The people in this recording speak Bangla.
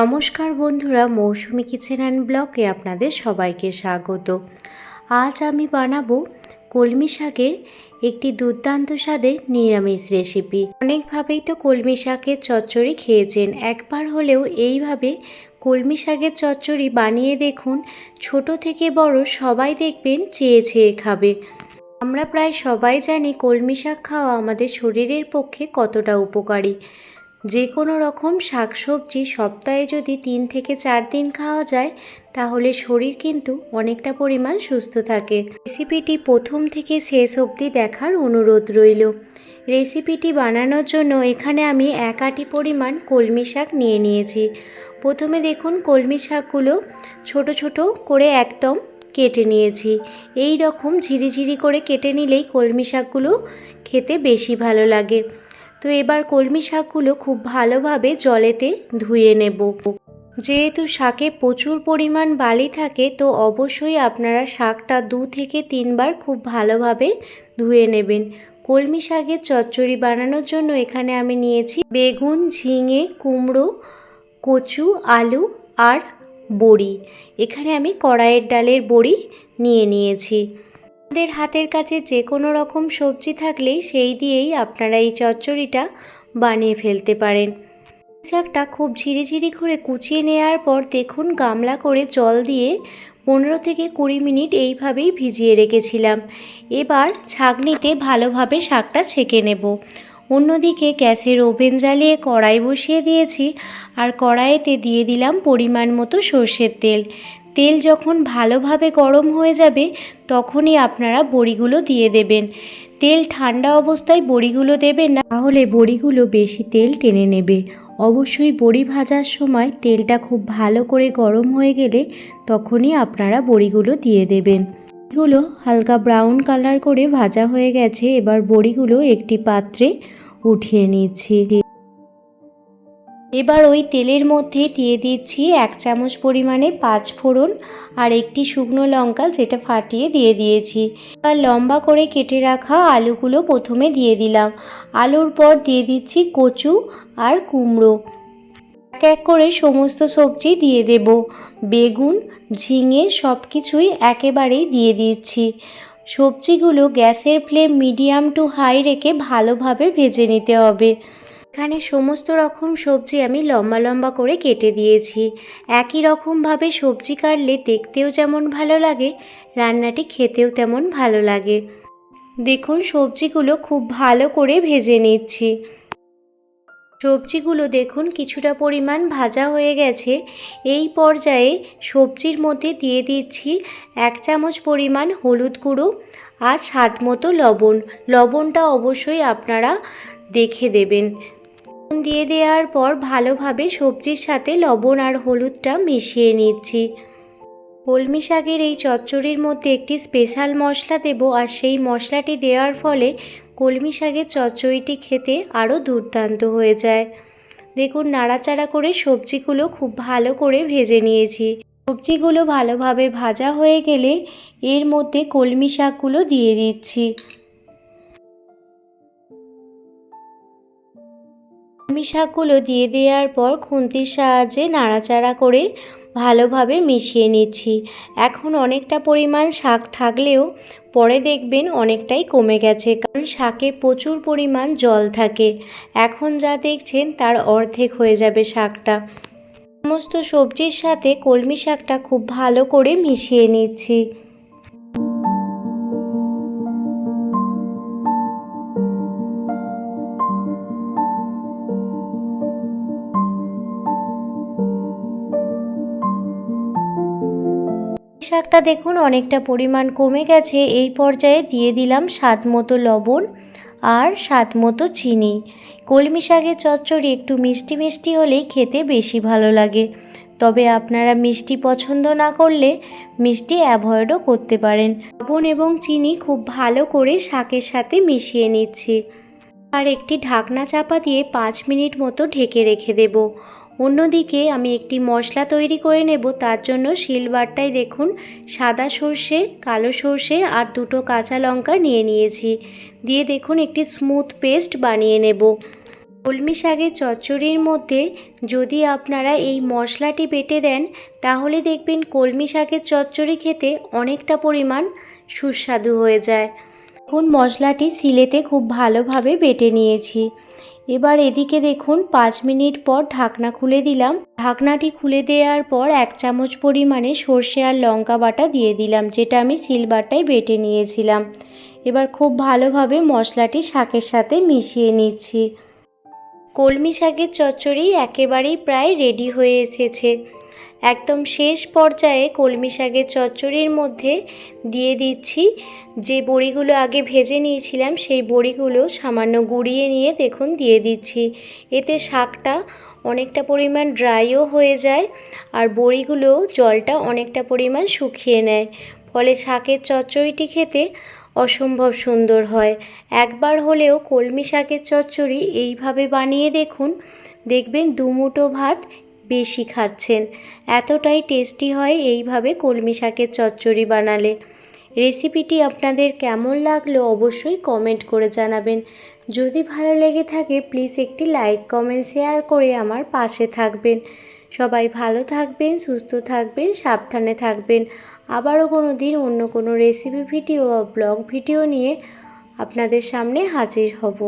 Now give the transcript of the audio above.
নমস্কার বন্ধুরা, মৌসুমি কিচেন অ্যান্ড ব্লকে আপনাদের সবাইকে স্বাগত। আজ আমি বানাবো কলমি শাকের একটি দুর্দান্ত স্বাদের নিরামিষ রেসিপি। অনেকভাবেই তো কলমি শাকের চচ্চড়ি খেয়েছেন। একবার হলেও এইভাবে কলমি শাকের চচ্চড়ি বানিয়ে দেখুন, ছোট থেকে বড় সবাই দেখবেন চেয়ে চেয়ে খাবে। আমরা প্রায় সবাই জানি কলমি শাক খাওয়া আমাদের শরীরের পক্ষে কতটা উপকারী। যে কোনো রকম শাকসবজি সপ্তাহে যদি তিন থেকে চার দিন খাওয়া যায়, তাহলে শরীর কিন্তু অনেকটা পরিমাণ সুস্থ থাকে। রেসিপিটি প্রথম থেকে শেষ অবধি দেখার অনুরোধ রইল। রেসিপিটি বানানোর জন্য এখানে আমি এক আটি পরিমাণ কলমি শাক নিয়ে নিয়েছি। প্রথমে দেখুন কলমি শাকগুলো ছোট ছোট করে একদম কেটে নিয়েছি। এই রকম ঝিরিঝিরি করে কেটে নিলেই কলমি শাকগুলো খেতে বেশি ভালো লাগে। তো এবার কলমি শাকগুলো খুব ভালোভাবে জলেতে ধুয়ে নেব। যেহেতু শাকে প্রচুর পরিমাণ বালি থাকে, তো অবশ্যই আপনারা শাকটা দু থেকে তিনবার খুব ভালোভাবে ধুয়ে নেবেন। কলমি শাকের চচ্চড়ি বানানোর জন্য এখানে আমি নিয়েছি বেগুন, ঝিঙে, কুমড়ো, কচু, আলু আর বড়ি। এখানে আমি কড়াইয়ের ডালের বড়ি নিয়ে নিয়েছি। আপনাদের হাতের কাছে যে কোনো রকম সবজি থাকলেই সেই দিয়েই আপনারা এই চচ্চড়িটা বানিয়ে ফেলতে পারেন। শাকটা খুব ঝিরিঝিরি করে কুচিয়ে নেওয়ার পর দেখুন গামলা করে জল দিয়ে পনেরো থেকে কুড়ি মিনিট এইভাবেই ভিজিয়ে রেখেছিলাম। এবার ছাঁকনিতে ভালোভাবে শাকটা ছেঁকে নেব। অন্যদিকে গ্যাসের ওভেন জ্বালিয়ে কড়াই বসিয়ে দিয়েছি আর কড়াইতে দিয়ে দিলাম পরিমাণ মতো সর্ষের তেল। তেল যখন ভালোভাবে গরম হয়ে যাবে, তখনই আপনারা বড়িগুলো দিয়ে দেবেন। তেল ঠান্ডা অবস্থায় বড়িগুলো দেবেন না, তাহলে বড়িগুলো বেশি তেল টেনে নেবে। অবশ্যই বড়ি ভাজার সময় তেলটা খুব ভালো করে গরম হয়ে গেলে তখনই আপনারা বড়িগুলো দিয়ে দেবেন। বড়িগুলো হালকা ব্রাউন কালার করে ভাজা হয়ে গেছে, এবার বড়িগুলো একটি পাত্রে উঠিয়ে নিচ্ছি। এবার ওই তেলের মধ্যে দিয়ে দিচ্ছি এক চামচ পরিমাণে পাঁচ ফোড়ন আর একটি শুকনো লঙ্কা যেটা ফাটিয়ে দিয়ে দিয়েছি। এবার লম্বা করে কেটে রাখা আলুগুলো প্রথমে দিয়ে দিলাম। আলুর পর দিয়ে দিচ্ছি কচু আর কুমড়ো। এক এক করে সমস্ত সবজি দিয়ে দেব। বেগুন, ঝিঙে সব কিছুই একেবারেই দিয়ে দিচ্ছি। সবজিগুলো গ্যাসের ফ্লেম মিডিয়াম টু হাই রেখে ভালোভাবে ভেজে নিতে হবে। এখানে সমস্ত রকম সবজি আমি লম্বা লম্বা করে কেটে দিয়েছি। একই রকমভাবে সবজি কাটলে দেখতেও যেমন ভালো লাগে, রান্নাটি খেতেও তেমন ভালো লাগে। দেখুন, সবজিগুলো খুব ভালো করে ভেজে নিচ্ছি। সবজিগুলো দেখুন, কিছুটা পরিমাণ ভাজা হয়ে গেছে। এই পর্যায়ে সবজির মধ্যে দিয়ে দিচ্ছি এক চামচ পরিমাণ হলুদ গুঁড়ো আর স্বাদ মতো লবণ। লবণটা অবশ্যই আপনারা দেখে দেবেন। দিয়ে দেওয়ার পর ভালোভাবে সবজির সাথে লবণ আর হলুদটা মিশিয়ে নিচ্ছি। কলমি শাকের এই চচ্চড়ির মধ্যে একটি স্পেশাল মশলা দেব আর সেই মশলাটি দেওয়ার ফলে কলমি শাকের চচ্চড়িটি খেতে আরও দুর্দান্ত হয়ে যায়। দেখুন, নাড়াচাড়া করে সবজিগুলো খুব ভালো করে ভেজে নিয়েছি। সবজিগুলো ভালোভাবে ভাজা হয়ে গেলে এর মধ্যে কলমি শাকগুলো দিয়ে দিচ্ছি। কলমি শাকগুলো দিয়ে দেওয়ার পর খুন্তির সাহায্যে নাড়াচাড়া করে ভালোভাবে মিশিয়ে নিচ্ছি। এখন অনেকটা পরিমাণ শাক থাকলেও পরে দেখবেন অনেকটাই কমে গেছে, কারণ শাকে প্রচুর পরিমাণ জল থাকে। এখন যা দেখছেন তার অর্ধেক হয়ে যাবে শাকটা। সমস্ত সবজির সাথে কলমি শাকটা খুব ভালো করে মিশিয়ে নিচ্ছি। শাকটা দেখুন অনেকটা পরিমাণ কমে গেছে। এই পর্যায়ে দিয়ে দিলাম স্বাদ মতো লবণ আর স্বাদ মতো চিনি। কলমি শাকের চচ্চড়ি একটু মিষ্টি মিষ্টি হলেই খেতে বেশি ভালো লাগে। তবে আপনারা মিষ্টি পছন্দ না করলে মিষ্টি অ্যাভয়েডও করতে পারেন। লবণ এবং চিনি খুব ভালো করে শাকের সাথে মিশিয়ে নিচ্ছি। আর একটি ঢাকনা চাপা দিয়ে পাঁচ মিনিট মতো ঢেকে রেখে দেবো। অন্যদিকে আমি একটি মশলা তৈরি করে নেব, তার জন্য শিলবারটায় দেখুন, সাদা সর্ষে, কালো সর্ষে আর দুটো কাঁচা লঙ্কা নিয়ে নিয়েছি। দিয়ে দেখুন একটি স্মুথ পেস্ট বানিয়ে নেব। কলমি শাকের চচ্চড়ির মধ্যে যদি আপনারা এই মশলাটি বেটে দেন, তাহলে দেখবেন কলমি শাকের চচ্চড়ি খেতে অনেকটা পরিমাণ সুস্বাদু হয়ে যায়। এখন মশলাটি সিলেতে খুব ভালোভাবে বেটে নিয়েছি। এবার এদিকে দেখুন, পাঁচ মিনিট পর ঢাকনা খুলে দিলাম। ঢাকনাটি খুলে দেওয়ার পর এক চামচ পরিমাণে সর্ষে আর লঙ্কা বাটা দিয়ে দিলাম, যেটা আমি সিলবারটায় বেটে নিয়েছিলাম। এবার খুব ভালোভাবে মশলাটি শাকের সাথে মিশিয়ে নিচ্ছি। কলমি শাকের চচ্চড়ি একেবারেই প্রায় রেডি হয়ে এসেছে। একদম শেষ পর্যায়ে কলমি শাকের চচ্চড়ির মধ্যে দিয়ে দিচ্ছি। যে বড়িগুলো আগে ভেজে নিয়েছিলাম, সেই বড়িগুলো সামান্য গুঁড়িয়ে নিয়ে দেখুন দিয়ে দিচ্ছি। এতে শাকটা অনেকটা পরিমাণ ড্রাইও হয়ে যায় আর বড়িগুলো জলটা অনেকটা পরিমাণ শুকিয়ে নেয়। ফলে শাকের চচ্চড়িটি খেতে অসম্ভব সুন্দর হয়। একবার হলেও কলমি শাকের চচ্চড়ি এইভাবে বানিয়ে দেখুন, দেখবেন দুমুটো ভাত বেশি খাচ্ছেন। এতটাই টেস্টি হয় এইভাবে কলমি শাকের চচ্চড়ি বানালে। রেসিপিটি আপনাদের কেমন লাগল অবশ্যই কমেন্ট করে জানাবেন। যদি ভালো লেগে থাকে, প্লিজ একটি লাইক, কমেন্ট, শেয়ার করে আমার পাশে থাকবেন। সবাই ভালো থাকবেন, সুস্থ থাকবেন, সাবধানে থাকবেন। আবারও কোনো দিন অন্য কোনো রেসিপি ভিডিও বা ব্লগ ভিডিও নিয়ে আপনাদের সামনে হাজির হব।